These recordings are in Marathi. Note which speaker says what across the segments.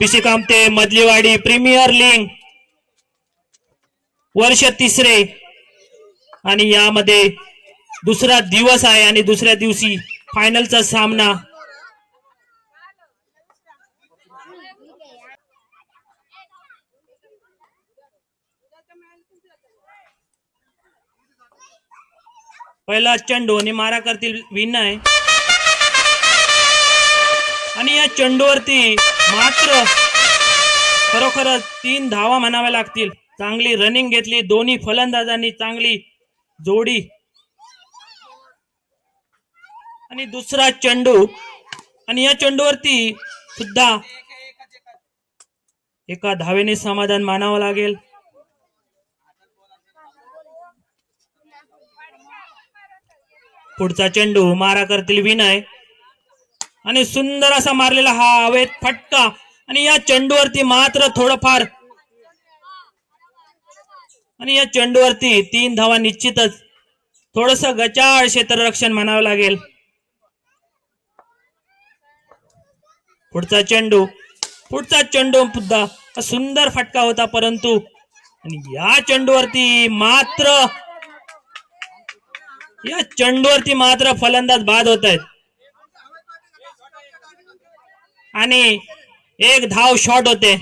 Speaker 1: पिसी कामते मधलीवाडी प्रीमियर लीग वर्ष तिसरे. आणि यामध्ये दुसरा दिवस आहे आणि दुसऱ्या दिवशी फायनलचा सामना. पहिला चेंडू आणि मारा करतील विनय आणि या चेंडूवरती मात्र खरोखरच तीन धावा म्हणाव्या लागतील. चांगली रनिंग घेतली दोन्ही फलंदाजांनी चांगली जोडी. आणि दुसरा चेंडू आणि या चेंडूवरती सुद्धा एका धावेने समाधान मानावं लागेल. पुढचा चेंडू मारा करतील विनय. आणि सुंदर असा मारलेला हा हवेत फटका. आणि या चेंडूवरती मात्र थोडंफार आणि या चेंडूवरती तीन धावा निश्चितच. थोडस गचाळ क्षेत्ररक्षण म्हणावं लागेल. पुढचा चेंडू. पुढचा चेंडू सुद्धा सुंदर फटका होता परंतु आणि या चेंडूवरती मात्र या चेंडूवरती मात्र फलंदाज बाद होत आहेत. आणि एक धाव शॉट होते.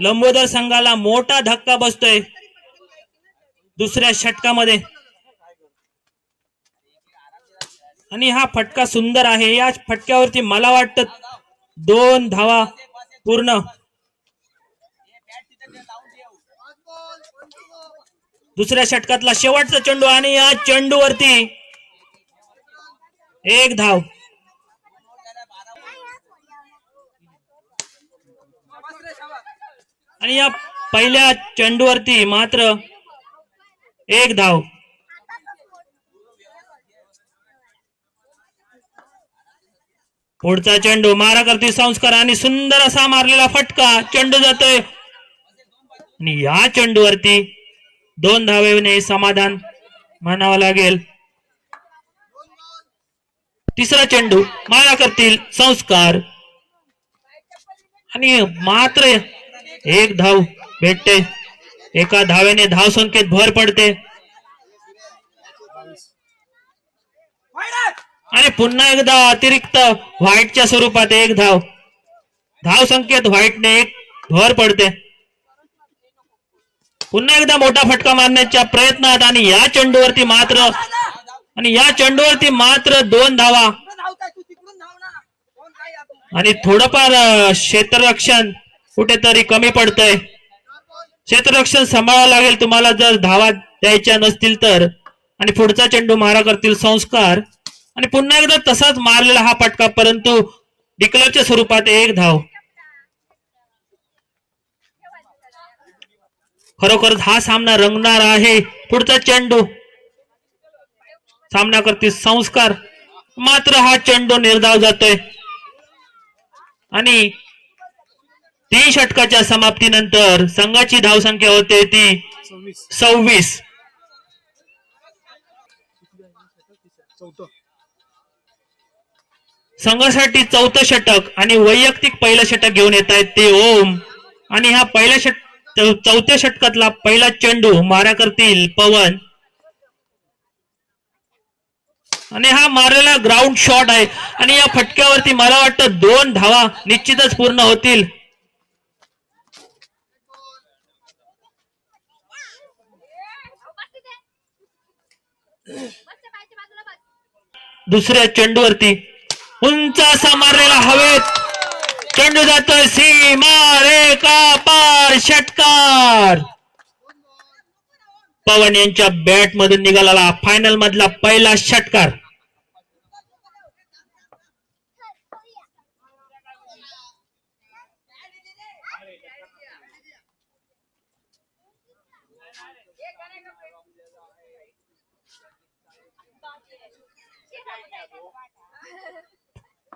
Speaker 1: लंबोदर संघाला मोठा धक्का बसतोय. दुसऱ्या षटकामध्ये. आणि हा फटका सुंदर आहे. या फटक्यावरती मला वाटतं दोन धावा पूर्ण. दुसऱ्या षटकातला शेवटचा चेंडू आणि या चेंडूवरती एक धाव. आणि या पहिल्या चेंडूवरती मात्र एक धाव. पुढचा चेंडू मारा करती संस्कार आणि सुंदर असा मारलेला फटका. चेंडू जातोय. आणि या चेंडूवरती दोन धावेने समाधान म्हणावं लागेल. तिसरा चेंडू मारा करतील संस्कार. आणि मात्र एक धाव भेटते. एका धावेने धाव संख्येत भर पडते. आणि पुन्हा एकदा अतिरिक्त व्हाईटच्या स्वरूपात एक धाव. धाव संख्येत व्हाईटने एक भर पडते. पुन्हा एकदा मोठा फटका मारण्याच्या प्रयत्नात आणि या चेंडूवरती मात्र आणि या चेंडूवरती मात्र दोन धावा. आणि थोडंफार क्षेत्ररक्षण कुठेतरी कमी पडतंय. क्षेत्ररक्षण सांभाळावं लागेल तुम्हाला जर धावा द्यायच्या नसतील तर. आणि पुढचा चेंडू मारा करतील संस्कार. आणि पुन्हा एकदा तसाच मारलेला हा फटका परंतु डिक्लरच्या स्वरूपात एक धाव. खरोखरच हा सामना रंगणार आहे. पुढचा चेंडू. सामना करतील संस्कार. मात्र हा चेंडू निर्धाव जातोय. आणि तीन षटकाच्या समाप्तीनंतर संघाची धावसंख्या होते ती सव्वीस. संघासाठी चौथं षटक आणि वैयक्तिक पहिलं षटक घेऊन येत आहेत ते ओम. आणि ह्या पहिल्या षट चौथ्या षटकातला पहिला चेंडू मारा करतील पवन. आणि हा मारलेला ग्राउंड शॉट आहे. आणि या फटक्यावरती मला वाटतं दोन धावा निश्चितच पूर्ण होतील. दुसऱ्या चेंडूवरती उंच असा मारलेला हवेत. चेंडू जातोय सीमा रेखा पार षटकार. पवन यांच्या बॅट मधून निघाला फायनल मधला पहिला षटकार.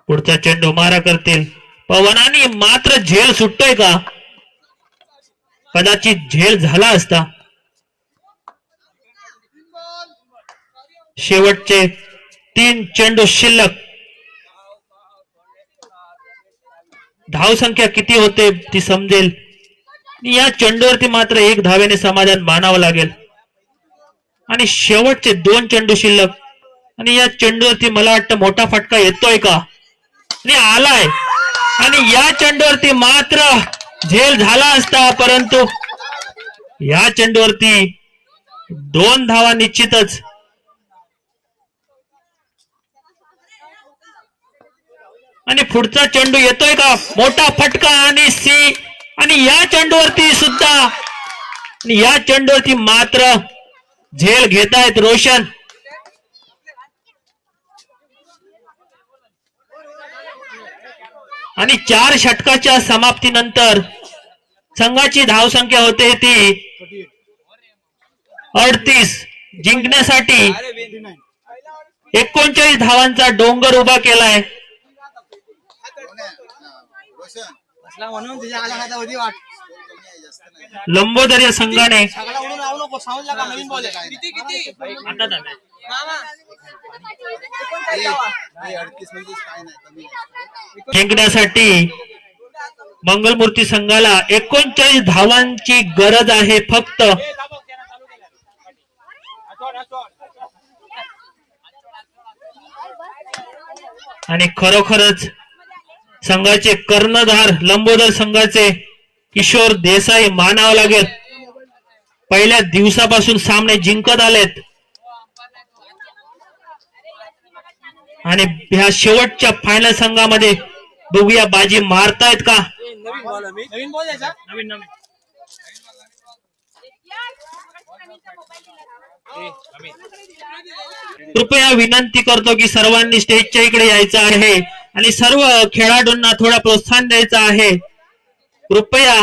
Speaker 1: पुढचा चेंडू मारा करतील. पवनाने मात्र झेल सुटतोय का? कदाचित झेल झाला असता. शेवटचे तीन चेंडू शिल्लक. धाव संख्या किती होते ती समजेल. या चेंडूवरती मात्र एक धावेने समाधान मानावं लागेल. आणि शेवटचे दोन चेंडू शिल्लक. आणि या चेंडूवरती मला वाटतं मोठा फटका येतोय का? आणि आलाय. आणि या चेंडूवरती मात्र झेल झाला असता परंतु या चेंडूवरती दोन धावा निश्चितच. आणि पुढचा चेंडू येतोय का? मोठा फटका आणि सी. आणि या चेंडूवरती सुद्धा. आणि या चेंडूवरती मात्र झेल घेतायत रोशन. आणि चार षटकाच्या समाप्तीनंतर संघाची धावसंख्या होते ती अडतीस. जिंकण्यासाठी एकोणचाळीस धावांचा डोंगर उभा केलाय.
Speaker 2: बसला म्हणून तुझ्या आला खाता होती वाट
Speaker 1: लंबोदर या संघाने जिंकण्यासाठी मंगलमूर्ती संघाला एकोणचाळीस धावांची गरज आहे फक्त. आणि खरोखरच संघाचे कर्णधार लंबोदर संघाचे किशोर देसाई मानावं लागेल. पहिल्या दिवसापासून सामने जिंकत आलेत. आणि ह्या शेवटच्या फायनल संघामध्ये बघूया बाजी मारतायत का?
Speaker 2: नवीन नवीन
Speaker 1: नवीन. कृपया विनंती करतो की सर्वांनी स्टेजच्या इकडे यायचं आहे आणि सर्व खेळाडूंना थोडा प्रोत्साहन द्यायचं आहे. कृपया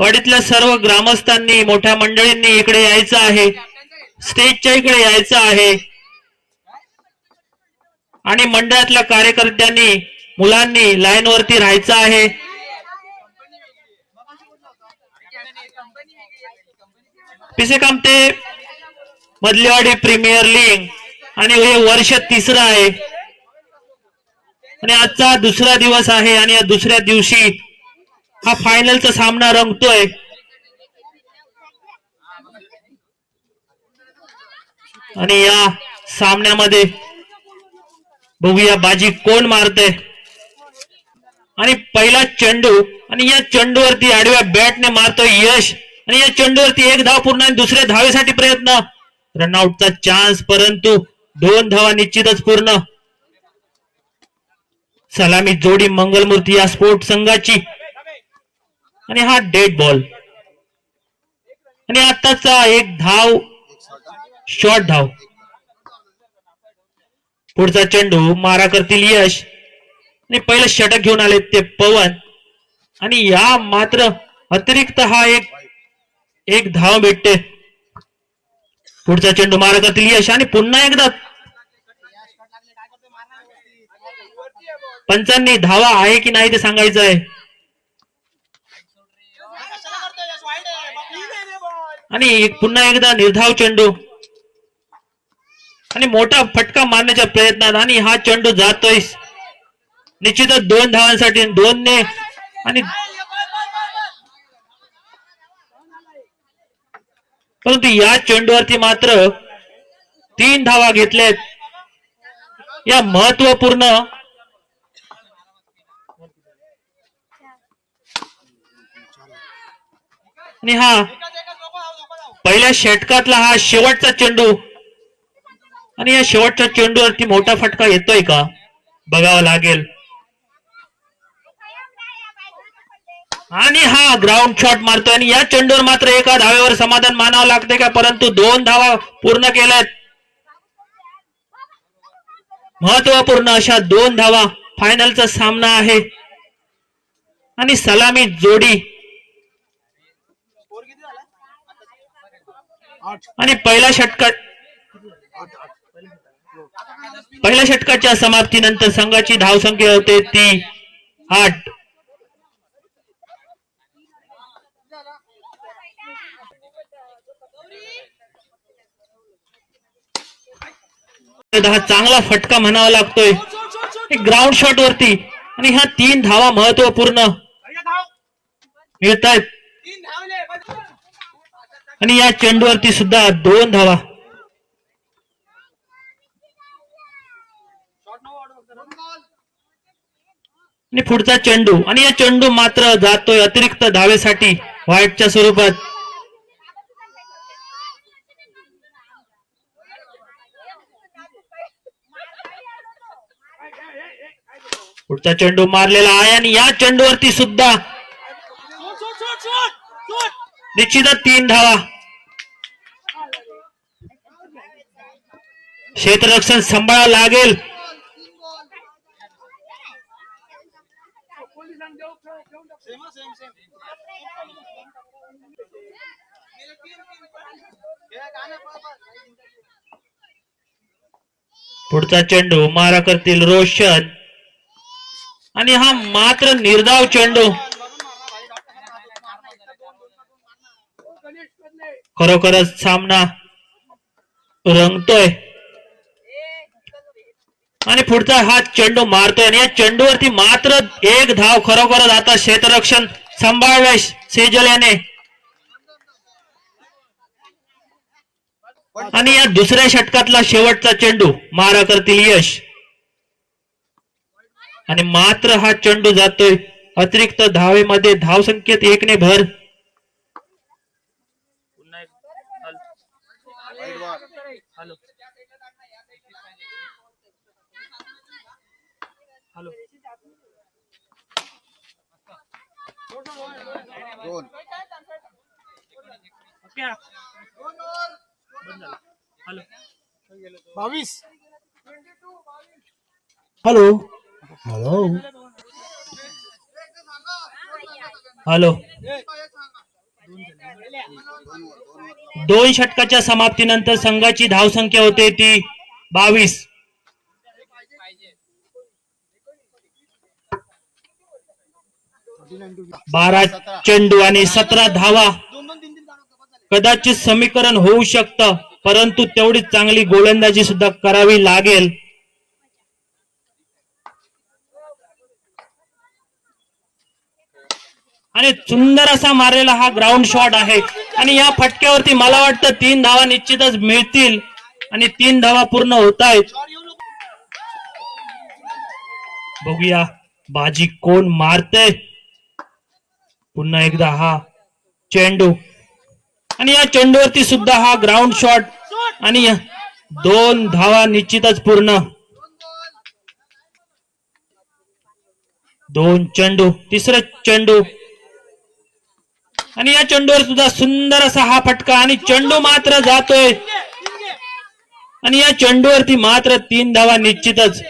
Speaker 1: वाडीतल्या सर्व ग्रामस्थांनी मोठ्या मंडळींनी इकडे यायचं आहे. स्टेजच्या इकडे यायचं आहे. आणि मंडळातल्या कार्यकर्त्यांनी मुलांनी लाईन वरती राहायचं आहे. पिसे कामते मधलीवाडी प्रीमियर लीग आणि हे वर्ष तिसरं आहे. आणि आजचा दुसरा दिवस आहे आणि या दुसऱ्या दिवशी हा फायनलचा सामना रंगतोय. आणि या सामन्यामध्ये बघूया बाजी कोण मारते आणि पहिला चेंडू आणि या चेंडूवरती आडव्या बॅटने मारतोय यश. आणि या चेंडूवरती एक धाव पूर्ण आणि दुसऱ्या धावेसाठी प्रयत्न. रनआउटचा चान्स परंतु दोन धावा निश्चितच पूर्ण. सलामी जोडी मंगलमूर्ती या स्पोर्ट संघाची. आणि हा डेड बॉल आणि आताचा एक धाव शॉर्ट धाव. पुढचा चेंडू मारा करतील यश. आणि पहिलं षटक घेऊन आले ते पवन. आणि या मात्र अतिरिक्त हा एक एक धाव भेटते. पुढचा चेंडू मारा करतील यश आणि पुन्हा एकदा पंचांनी धावा आहे की नाही ते सांगायचं आहे. आणि एक- पुन्हा एकदा निर्धाव चेंडू. आणि मोठा फटका मारण्याच्या प्रयत्नात आणि हा चेंडू जातोय. निश्चितच दोन धावांसाठी दोन ने आणि परंतु या चेंडूवरती मात्र तीन धावा घेतल्यात या महत्त्वपूर्ण आणि हा पहिल्या षटकातला हा शेवटचा चेंडू. आणि या शेवटच्या चेंडूवरती मोठा फटका येतोय का? बघावं लागेल. आणि हा ग्राउंड शॉट मारतोय आणि या चेंडूवर मात्र एका धावेवर समाधान मानावं लागते का? परंतु दोन धावा पूर्ण केल्यात. महत्त्वपूर्ण अशा दोन धावा फायनलचा सामना आहे. आणि सलामी जोडी. आणि पहिल्या षटकात पहिल्या षटकाच्या समाप्तीनंतर संघाची धावसंख्या होते ती आठ. हा चांगला फटका म्हणावा लागतोय. ग्राउंड शॉट वरती. आणि ह्या तीन धावा महत्त्वपूर्ण मिळत आहेत आणि या चेंडूवरती सुद्धा दोन धावा. आणि पुढचा चेंडू. आणि या चेंडू मात्र जातोय अतिरिक्त धावेसाठी व्हाईटच्या स्वरूपात. पुढचा चेंडू मारलेला आहे आणि या चेंडूवरती सुद्धा निश्चितच तीन धावा. क्षेत्ररक्षण सांभाळावं लागेल.
Speaker 2: सेम सेम सेम
Speaker 1: पुढचा चेंडू मारा करतील रोशन. आणि हा मात्र निर्धाव चेंडू. खरोखरच सामना रंगतोय. आणि पुढचा हा चेंडू मारतोय. आणि या चेंडूवरती मात्र एक धाव खरोखरच आता क्षेत्ररक्षण सांभाळलंय सेजल याने. आणि या दुसऱ्या षटकातला शेवटचा चेंडू मारा करतील यश. आणि मात्र हा चेंडू जातोय. अतिरिक्त धावेमध्ये धावसंख्येत एकने भर
Speaker 3: दोन.
Speaker 2: बावीस.
Speaker 1: हॅलो. हॅलो. हॅलो. दोन षटकाच्या समाप्तीनंतर संघाची धावसंख्या होते ती बावीस. बारा चेंडू आणि सतरा धावा. कदाचित समीकरण होऊ शकतं परंतु तेवढी चांगली गोलंदाजी सुद्धा करावी लागेल. आणि सुंदर असा मारलेला हा ग्राउंड शॉट आहे. आणि या फटक्यावरती मला वाटतं तीन धावा निश्चितच मिळतील. आणि तीन धावा पूर्ण होत आहेत. बघूया बाजी कोण मारते पुन्हा एकदा हा चेंडू. आणि या चेंडूवरती सुद्धा हा ग्राउंड शॉट आणि दोन धावा निश्चितच पूर्ण. दोन चेंडू तिसरं चेंडू. आणि या चेंडूवर सुद्धा सुंदर असा हा फटका आणि चेंडू मात्र जातोय. आणि या चेंडूवरती मात्र तीन धावा निश्चितच.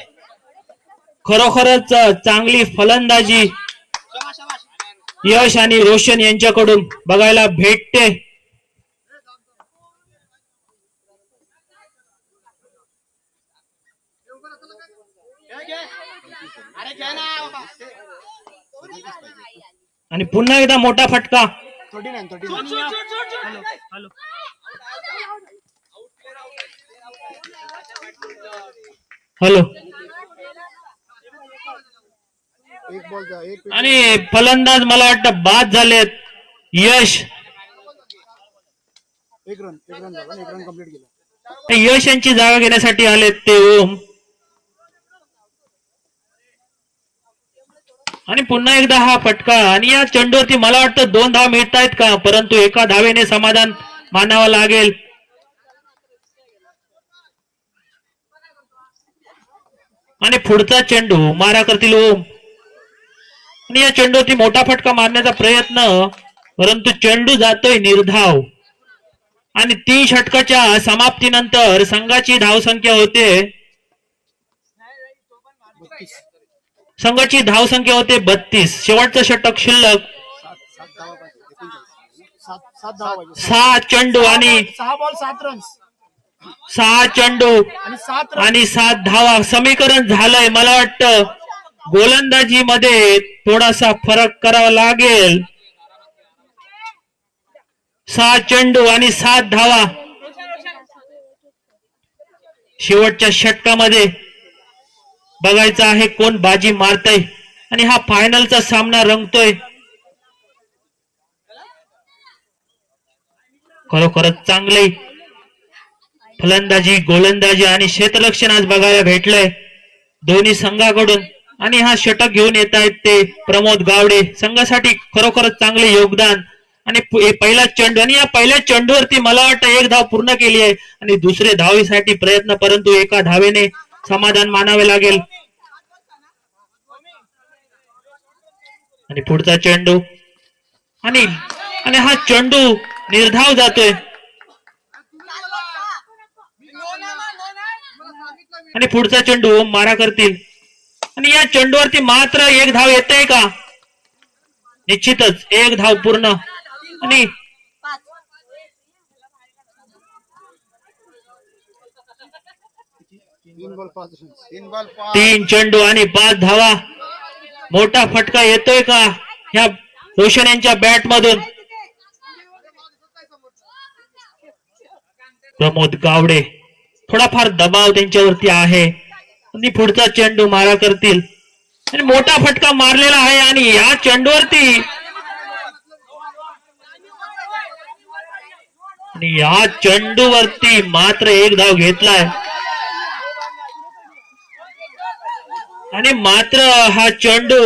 Speaker 1: खरोखरच चांगली फलंदाजी. यश आणि रोशन यांच्याकडून बघायला भेटते. आणि पुन्हा एकदा मोठा फटका. हॅलो
Speaker 3: एक बॉलचा एक
Speaker 1: आणि फलंदाज मला वाटतं बाद झालेत. यश.
Speaker 3: एक रन एक रन झाला एक रन कंप्लीट केला.
Speaker 1: यश यांची जागा घेण्यासाठी आलेत ते ओम. आणि पुन्हा एकदा हा फटका. आणि या चेंडूवरती मला वाटतं दोन धाव मिळत आहेत का? परंतु एका धावेने समाधान मानावं लागेल. आणि पुढचा चेंडू मारा करतील ओम. या चेंडूवरती मोठा फटका मारण्याचा प्रयत्न परंतु चेंडू जातोय निर्धाव. आणि तीन षटकाच्या समाप्तीनंतर संघाची धावसंख्या होते संघाची धावसंख्या होते बत्तीस. शेवटचं षटक शिल्लक सहा चेंडू आणि
Speaker 3: सहा बॉल सात रन्स
Speaker 1: सहा चेंडू
Speaker 3: आणि सात
Speaker 1: धावा. समीकरण झालंय मला वाटतं. गोलंदाजीमध्ये थोडासा फरक करावा लागेल. सहा चेंडू आणि सात धावा. शेवटच्या षटकामध्ये बघायचं आहे कोण बाजी मारतय. आणि हा फायनलचा सामना रंगतोय. खरोखरच चांगले फलंदाजी गोलंदाजी आणि क्षेत्ररक्षण आज बघायला भेटलंय. दोन्ही संघाकडून आणि हा षटक घेऊन येत आहेत ते प्रमोद गावडे. संघासाठी खरोखरच चांगले योगदान. आणि पहिला चेंडू आणि या पहिल्या चेंडूवरती मला वाटतं एक धाव पूर्ण केली आहे. आणि दुसरे धावीसाठी प्रयत्न परंतु एका धावेने समाधान मानावे लागेल. आणि पुढचा चेंडू. आणि आणि हा चेंडू निर्धाव जातोय. आणि पुढचा चेंडू ओम मारा करतील. आणि या चेंडूवरती मात्र एक धाव येते का? निश्चितच एक धाव पूर्ण. आणि
Speaker 3: तीन
Speaker 1: चेंडू आणि पाच धावा. मोठा फटका येतोय का? ह्या रोशन यांच्या बॅट मधून प्रमोद गावडे. थोडाफार दबाव त्यांच्यावरती आहे. पुढचा चेंडू मारा करतील? आणि मोठा फटका मारलेला आहे आणि या चेंडूवरती आणि या चेंडूवरती मात्र एक धाव घेतलाय. आणि मात्र हा चेंडू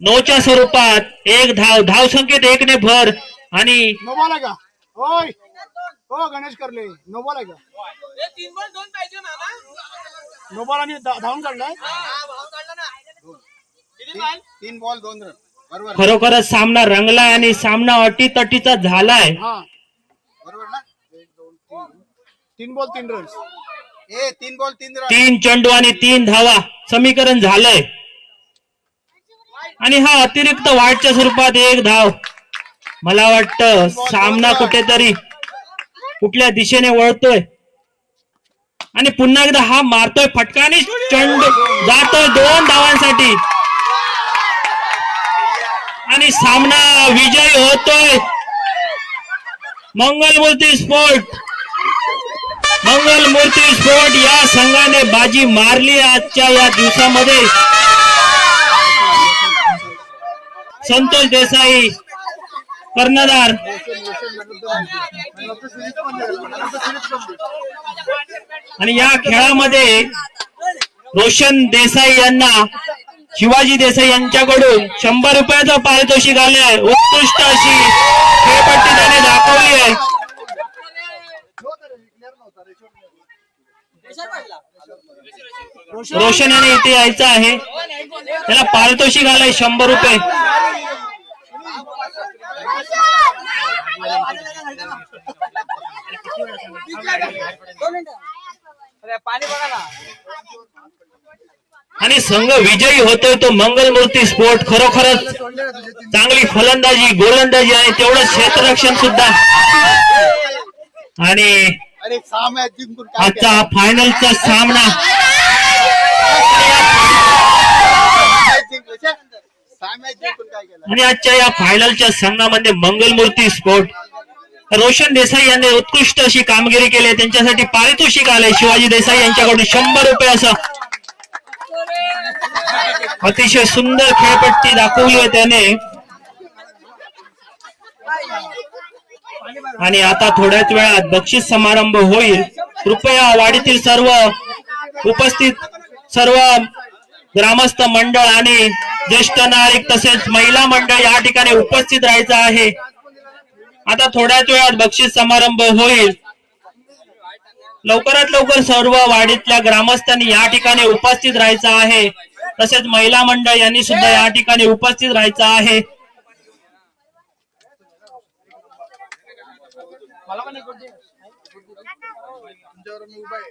Speaker 1: नऊच्या स्वरूपात एक धाव धाव संख्येत एक ने भर आणि
Speaker 3: हो गणेश करले. नो बॉल आहे का?
Speaker 2: तीन बॉल दोन पाहिजे मामा
Speaker 3: नो बॉल आणि धा- धावून काढलाय
Speaker 2: हा भाव काढला ना. किती बॉल?
Speaker 4: तीन बॉल दोन रन. बरोबर.
Speaker 1: खरोखरच सामना रंगलाय आणि सामना अटीतटीचा झालाय.
Speaker 3: हा.
Speaker 4: बरोबर ना?
Speaker 3: तीन. बॉल तीन रन
Speaker 4: ए तीन बॉल तीन रन.
Speaker 1: तीन चेंडू आणि तीन धावा. समीकरण झालंय. आणि हा अतिरिक्त वाढच्या स्वरूपात एक धाव. मला वाटतं सामना कुठेतरी कुठल्या दिशेने वळतोय? आणि पुन्हा एकदा हा मारतोय फटकाने चंड जातोय दोन धावांसाठी. आणि सामना विजयी होतोय. मंगलमूर्ती स्पोर्ट मंगलमूर्ती स्पोर्ट या संघाने बाजी मारली आजच्या या दिवसामध्ये. संतोष देसाई कर्णधार. आणि या खेळामध्ये रोशन देसाई यांना शिवाजी देसाई यांच्याकडून शंभर रुपयाचं पारितोषिक आले आहे. उत्कृष्ट अशी खेळपट्टी त्याने दाखवली आहे. रोशन याने इथे यायचं आहे. त्याला पारितोषिक आलंय शंभर रुपये. आणि संघ विजयी होतोय तो मंगलमूर्ती स्पोर्ट खरोखरच चांगली फलंदाजी गोलंदाजी आणि तेवढं क्षेत्ररक्षण सुद्धा. आणि आजचा फायनलचा सामना. आणि आजच्या या फायनलच्या संघामध्ये मंगलमूर्ती स्पोर्ट रोशन देसाई यांनी उत्कृष्ट अशी कामगिरी केली आहे. त्यांच्यासाठी पारितोषिक आलंय. शिवाजी देसाई यांच्याकडून शंभर रुपये असं अतिशय सुंदर खेळपट्टी दाखवली आहे त्याने. आणि आता थोड्याच वेळात बक्षीस समारंभ होईल. कृपया वाडीतील सर्व उपस्थित सर्व ग्रामस्थ मंडळ आणि ज्येष्ठ नागरिक तसेच महिला मंडळ या ठिकाणी उपस्थित राहायचं आहे. आता थोड्याच वेळात बक्षीस समारंभ होईल. लवकरात लवकर सर्व वाडीतल्या ग्रामस्थांनी या ठिकाणी उपस्थित राहायचं आहे. तसेच महिला मंडळ यांनी सुद्धा या ठिकाणी उपस्थित राहायचं आहे.
Speaker 4: उभा आहे.